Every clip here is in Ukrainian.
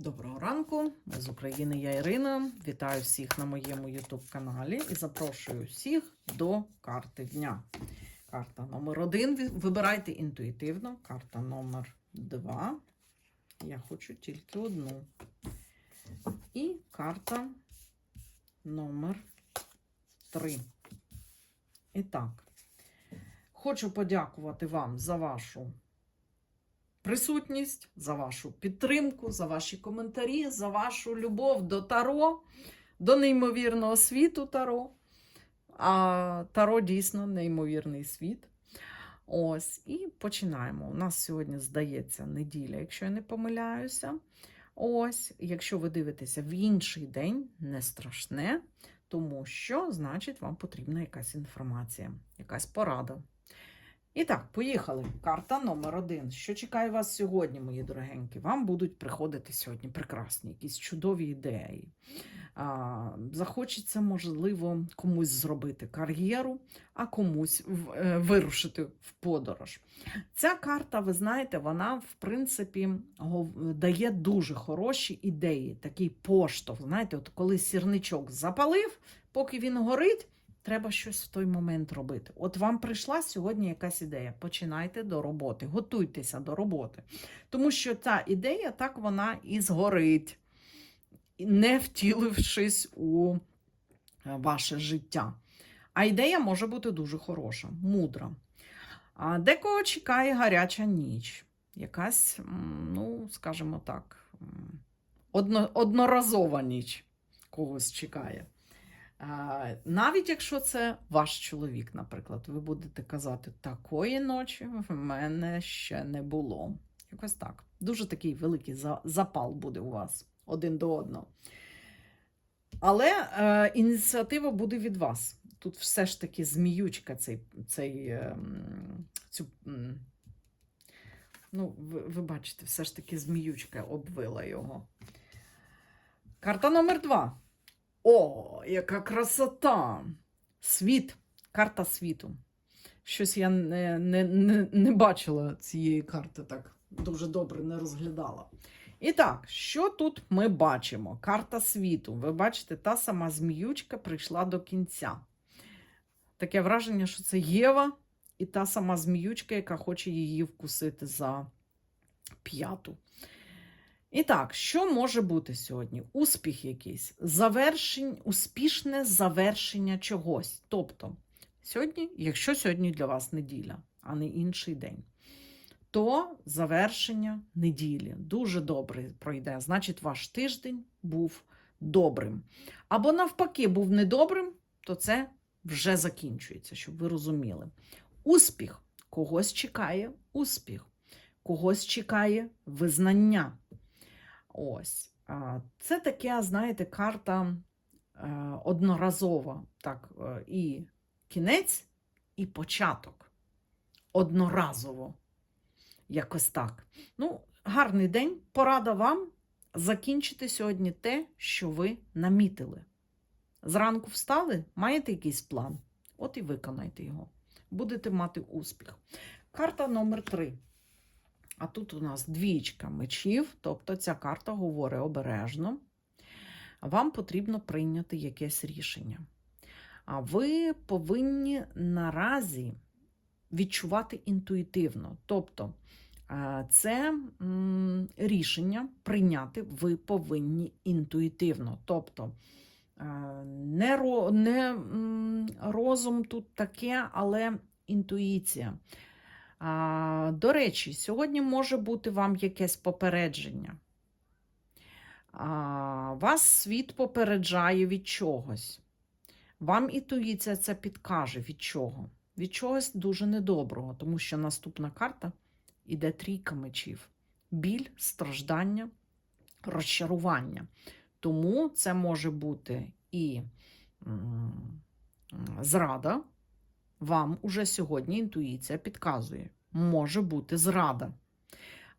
Доброго ранку, ми з України, я Ірина. Вітаю всіх на моєму YouTube каналі і запрошую всіх до карти дня. Карта номер один. Вибирайте інтуїтивно. Карта номер два. Я хочу тільки одну. І карта номер три. І так, хочу подякувати вам за вашу присутність, за вашу підтримку, за ваші коментарі, за вашу любов до Таро, до неймовірного світу Таро. А Таро дійсно неймовірний світ. Ось, і починаємо. У нас сьогодні, здається, неділя, якщо я не помиляюся. Ось, якщо ви дивитеся в інший день, не страшне, тому що, значить, вам потрібна якась інформація, якась порада. І так, поїхали. Карта номер один. Що чекає вас сьогодні, мої дорогенькі? Вам будуть приходити сьогодні прекрасні, якісь чудові ідеї. А, захочеться, можливо, комусь зробити кар'єру, а комусь е, вирушити в подорож. Ця карта, ви знаєте, вона, в принципі, дає дуже хороші ідеї, такий поштовх. Знаєте, от коли сірничок запалив, поки він горить. Треба щось в той момент робити. От вам прийшла сьогодні якась ідея. Починайте до роботи, готуйтеся до роботи. Тому що ця ідея так вона і згорить, не втілившись у е, ваше життя. А ідея може бути дуже хороша, мудра. А декого чекає гаряча ніч. Якась, ну, скажімо так, одно, одноразова ніч когось чекає. Навіть якщо це ваш чоловік, наприклад, ви будете казати, такої ночі в мене ще не було. Якось так. Дуже такий великий запал буде у вас один до одного. Але е, ініціатива буде від вас. Тут все ж таки зміючка цей, цей, е, цю, ну, ви, ви бачите, все ж таки зміючка обвила його. Карта номер два. О, яка красота! Світ, карта світу. Щось я не, не, не, не бачила цієї карти так дуже добре не розглядала. І так, що тут ми бачимо? Карта світу. Ви бачите, та сама зміючка прийшла до кінця. Таке враження, що це Єва і та сама зміючка, яка хоче її вкусити за п'яту. І так, що може бути сьогодні? Успіх якийсь, завершень, успішне завершення чогось. Тобто, сьогодні, якщо сьогодні для вас неділя, а не інший день, то завершення неділі дуже добре пройде. Значить, ваш тиждень був добрим. Або навпаки, був недобрим, то це вже закінчується, щоб ви розуміли. Успіх когось чекає успіх, когось чекає визнання. Ось. Це таке, знаєте, карта е, одноразова. Так, е, і кінець, і початок. Одноразово. Якось так. Ну, гарний день. Порада вам закінчити сьогодні те, що ви намітили. Зранку встали, маєте якийсь план? От і виконайте його. Будете мати успіх. Карта номер три. А тут у нас двічка мечів, тобто ця карта говорить обережно. Вам потрібно прийняти якесь рішення. А ви повинні наразі відчувати інтуїтивно. Тобто, е, це рішення прийняти ви повинні інтуїтивно. Тобто, е, не, ро- не розум тут таке, але інтуїція. А, До речі, сьогодні може бути вам якесь попередження. А, Вас світ попереджає від чогось. Вам інтуїція це підкаже від чого? Від чогось дуже недоброго, тому що наступна карта іде трійка мечів. Біль, страждання, розчарування. Тому це може бути і зрада, вам уже сьогодні інтуїція підказує, може бути зрада.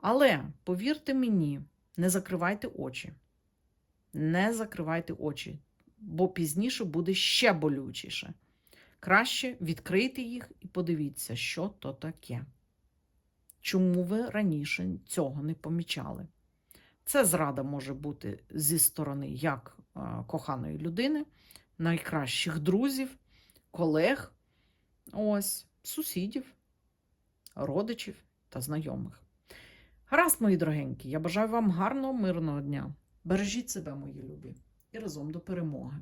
Але повірте мені, не закривайте очі. Не закривайте очі, бо пізніше буде ще болючіше. Краще відкрийте їх і подивіться, що то таке. Чому ви раніше цього не помічали? Це зрада може бути зі сторони як е, коханої людини, найкращих друзів, колег, ось, сусідів, родичів та знайомих. Гаразд, мої дорогенькі, я бажаю вам гарного, мирного дня. Бережіть себе, мої любі, і разом до перемоги.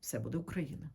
Все буде Україна!